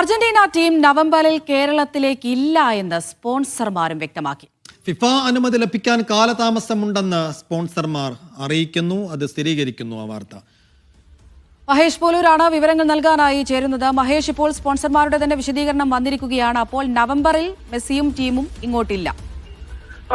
Argentina team നവംബറിൽ കേരളത്തിലേക്ക് ഇല്ല എന്ന് സ്പോൺസർമാരും വ്യക്തമാക്കി. ഫിഫ അനുമതി ലഭിക്കാൻ കാലതാമസമുണ്ടെന്ന് സ്പോൺസർമാർ അറിയിക്കുന്നു. അത് സ്ഥിരീകരിക്കുന്നു ആ വാർത്ത. മഹേഷ് പോലൂരാണ് വിവരങ്ങൾ നൽകാനായി ചേരുന്നത്. മഹേഷ് ഇപ്പോൾ സ്പോൺസർമാരുടെ തന്നെ വിശദീകരണം വന്നിരിക്കുകയാണ്. അപ്പോൾ നവംബറിൽ മെസ്സിയും ടീമും ഇങ്ങോട്ടില്ല.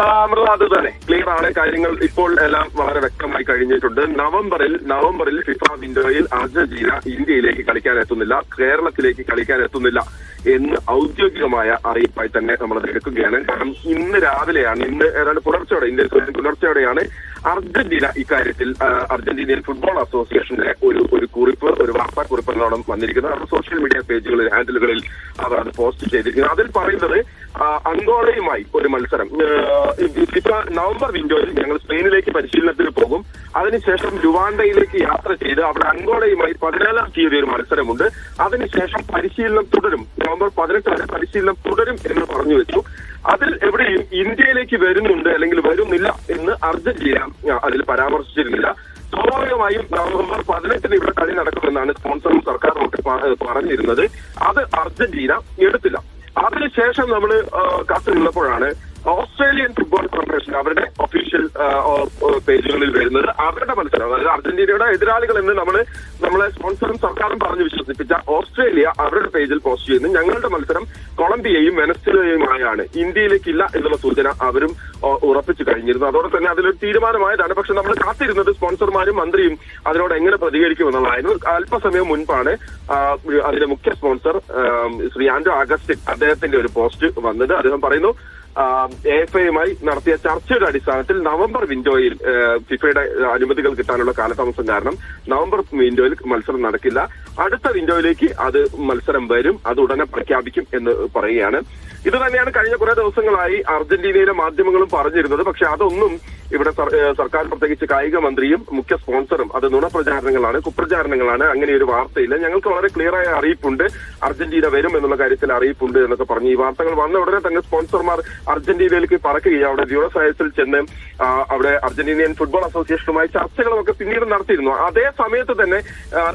അമൃത അത് തന്നെ. ക്ലിയർ ആണ്. കാര്യങ്ങൾ ഇപ്പോൾ എല്ലാം വളരെ വ്യക്തമായി കഴിഞ്ഞിട്ടുണ്ട്. നവംബറിൽ നവംബറിൽ ഫിഫ വിൻഡോയിൽ അർജന്റീന ഇന്ത്യയിലേക്ക് കളിക്കാൻ എത്തുന്നില്ല കേരളത്തിലേക്ക് കളിക്കാൻ എത്തുന്നില്ല എന്ന് ഔദ്യോഗികമായ അറിയിപ്പായി തന്നെ നമ്മൾ എടുക്കുകയാണ്. കാരണം ഇന്ന് രാവിലെയാണ് ഇന്ന് ഏതാണ്ട് പുലർച്ചയോടെ ഇന്ത്യൻ പുലർച്ചയോടെയാണ് അർജന്റീന ഇക്കാര്യത്തിൽ അർജന്റീനിയൻ ഫുട്ബോൾ അസോസിയേഷന്റെ ഒരു ഒരു കുറിപ്പ് ഒരു വാർത്താ കുറിപ്പ് എന്നോണം വന്നിരിക്കുന്നത് അവരുടെ സോഷ്യൽ മീഡിയ പേജുകളിൽ ഹാൻഡിലുകളിൽ അവർ അത് പോസ്റ്റ് ചെയ്തിരിക്കുന്നത് അതിൽ പറയുന്നത് അങ്കോളയുമായി ഒരു മത്സരം. ഫിഫ നവംബർ വിൻഡോയിൽ ഞങ്ങൾ സ്പെയിനിലേക്ക് പരിശീലനത്തിന് പോകും. അതിനുശേഷം ലുവാണ്ടയിലേക്ക് യാത്ര ചെയ്ത് അവിടെ അങ്കോളയുമായി പതിനാലാം തീയതി ഒരു മത്സരമുണ്ട്. അതിനുശേഷം പരിശീലനം തുടരും. നവംബർ പതിനെട്ട് വരെ പരിശീലനം തുടരും എന്ന് പറഞ്ഞു വെച്ചു. അതിൽ എവിടെയും ഇന്ത്യയിലേക്ക് വരുന്നുണ്ട് അല്ലെങ്കിൽ വരുന്നില്ല എന്ന് അർജന്റീന അതിൽ പരാമർശിച്ചിരുന്നില്ല. സ്വാഭാവികമായും നവംബർ പതിനെട്ടിന് ഇവിടെ കളി നടക്കുമെന്നാണ് സ്പോൺസറും സർക്കാരും ഒക്കെ പറഞ്ഞിരുന്നത്. അത് അർജന്റീന എടുത്തില്ല. അതിനുശേഷം നമ്മൾ കാത്തു നിന്നപ്പോഴാണ് ഓസ്ട്രേലിയൻ ഫുട്ബോൾ ഫെഡറേഷൻ അവരുടെ ഒഫീഷ്യൽ പേജുകളിൽ വരുന്നത്. അവരുടെ മത്സരം അതായത് അർജന്റീനയുടെ എതിരാളികൾ എന്ന് നമ്മൾ നമ്മളെ സ്പോൺസറും സർക്കാരും പറഞ്ഞു വിശ്വസിപ്പിച്ച ഓസ്ട്രേലിയ അവരുടെ പേജിൽ പോസ്റ്റ് ചെയ്യുന്നു. ഞങ്ങളുടെ മത്സരം കൊളംബിയയും വെനസ്വലയുമായാണ്. ഇന്ത്യയിലേക്കില്ല എന്നുള്ള സൂചന അവരും ഉറപ്പിച്ചു കഴിഞ്ഞിരുന്നു. അതോടെ തന്നെ അതിലൊരു തീരുമാനമായതാണ്. പക്ഷെ നമ്മൾ കാത്തിരുന്നത് സ്പോൺസർമാരും മന്ത്രിയും അതിനോട് എങ്ങനെ പ്രതികരിക്കുമെന്നുള്ളതായിരുന്നു അല്പസമയം മുൻപാണ് അതിന്റെ മുഖ്യ സ്പോൺസർ ശ്രീ ആൻഡ്രോ അഗസ്റ്റിൻ അദ്ദേഹത്തിന്റെ ഒരു പോസ്റ്റ് വന്നത്. അദ്ദേഹം പറയുന്നു എഫ് ഐയുമായി നടത്തിയ ചർച്ചയുടെ അടിസ്ഥാനത്തിൽ നവംബർ വിൻഡോയിൽ ഫിഫയുടെ അനുമതികൾ കിട്ടാനുള്ള കാലതാമസം കാരണം നവംബർ വിൻഡോയിൽ മത്സരം നടക്കില്ല. അടുത്ത വിൻഡോയിലേക്ക് അത് മത്സരം വരും അത് ഉടനെ പ്രഖ്യാപിക്കും എന്ന് പറയുകയാണ്. ഇത് തന്നെയാണ് കഴിഞ്ഞ കുറെ ദിവസങ്ങളായി അർജന്റീനയിലെ മാധ്യമങ്ങളും പറഞ്ഞിരുന്നത്. പക്ഷെ അതൊന്നും ഇവിടെ സർക്കാർ പ്രത്യേകിച്ച് കായിക മന്ത്രിയും മുഖ്യ സ്പോൺസറും അത് നുണപ്രചാരണങ്ങളാണ് കുപ്രചാരണങ്ങളാണ് അങ്ങനെ ഒരു വാർത്തയില്ല. ഞങ്ങൾക്ക് വളരെ ക്ലിയർ ആയ അറിയിപ്പുണ്ട്. അർജന്റീന വരും എന്നുള്ള കാര്യത്തിൽ അറിയിപ്പുണ്ട് എന്നൊക്കെ പറഞ്ഞു ഈ വാർത്തകൾ വന്ന ഉടനെ തന്നെ സ്പോൺസർമാർ അർജന്റീനയിലേക്ക് പറക്കുകയും അവിടെ ബ്യൂണസ് അയർസിൽ ചെന്ന് അവിടെ അർജന്റീനിയൻ ഫുട്ബോൾ അസോസിയേഷനുമായി ചർച്ചകളൊക്കെ പിന്നീട് നടത്തിയിരുന്നു. അതേ സമയത്ത് തന്നെ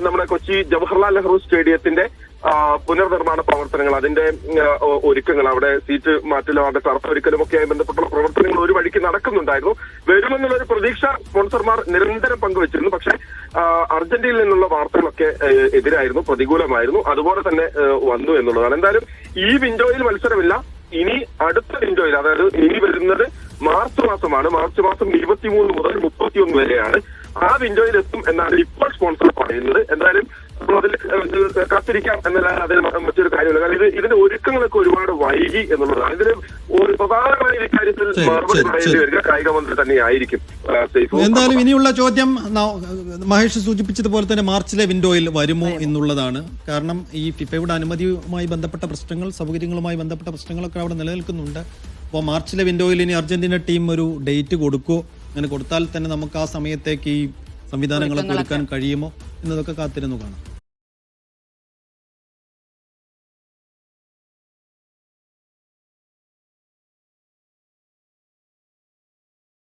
നമ്മുടെ കൊച്ചി ജവഹർലാൽ നെഹ്റു സ്റ്റേഡിയത്തിന്റെ പുനർനിർമ്മാണ പ്രവർത്തനങ്ങൾ അതിന്റെ ഒരുക്കങ്ങൾ അവിടെ സീറ്റ് മാറ്റലും അവിടെ ടർഫ് ഒരുക്കലും ഒക്കെയായി ബന്ധപ്പെട്ടുള്ള പ്രവർത്തനങ്ങൾ ഒരു വഴിക്ക് നടക്കുന്നുണ്ടായിരുന്നു. വരുമെന്നുള്ളൊരു പ്രതീക്ഷ സ്പോൺസർമാർ നിരന്തരം പങ്കുവച്ചിരുന്നു. പക്ഷേ അർജന്റീനയിൽ നിന്നുള്ള വാർത്തകളൊക്കെ എതിരായിരുന്നു പ്രതികൂലമായിരുന്നു. അതുപോലെ തന്നെ വന്നു എന്നുള്ളതാണ്. എന്തായാലും ഈ വിൻഡോയിൽ മത്സരമില്ല. ഇനി അടുത്ത വിൻഡോയിൽ അതായത് ഇനി വരുന്നത് മാർച്ച് മാസമാണ്. മാർച്ച് മാസം ഇരുപത്തിമൂന്ന് മുതൽ മുപ്പത്തിയൊന്ന് വരെയാണ്. ആ വിൻഡോയിൽ എത്തും എന്നാണ് ഇപ്പോൾ സ്പോൺസർ പറയുന്നത്. എന്തായാലും അതിൽ കാത്തിരിക്കാം എന്നല്ലാതെ അതിൽ മറ്റൊരു കാര്യമില്ല. കാരണം ഇത് ഇതിന്റെ ഒരുക്കങ്ങളൊക്കെ ഒരുപാട് വൈകി എന്നുള്ളതാണ്. ഇതിന് ഒരു പ്രധാനമായ ഈ കാര്യത്തിൽ മറുപടി പറയേണ്ടി. വരിക കായിക മന്ത്രി തന്നെയായിരിക്കും എന്തായാലും ഇനിയുള്ള ചോദ്യം മഹേഷ് സൂചിപ്പിച്ചതുപോലെ തന്നെ മാർച്ചിലെ വിൻഡോയിൽ വരുമോ എന്നുള്ളതാണ്. കാരണം ഈ ഫിഫയുടെ അനുമതിയുമായി ബന്ധപ്പെട്ട പ്രശ്നങ്ങൾ സൗകര്യങ്ങളുമായി ബന്ധപ്പെട്ട പ്രശ്നങ്ങളൊക്കെ അവിടെ നിലനിൽക്കുന്നുണ്ട്. അപ്പോൾ മാർച്ചിലെ വിൻഡോയിൽ ഇനി അർജന്റീന ടീം ഒരു ഡേറ്റ് കൊടുക്കുമോ അങ്ങനെ കൊടുത്താൽ തന്നെ നമുക്ക് ആ സമയത്തേക്ക് ഈ സംവിധാനങ്ങളൊക്കെ ഒരുക്കാൻ കഴിയുമോ? എന്നതൊക്കെ കാത്തിരുന്നു കാണാം.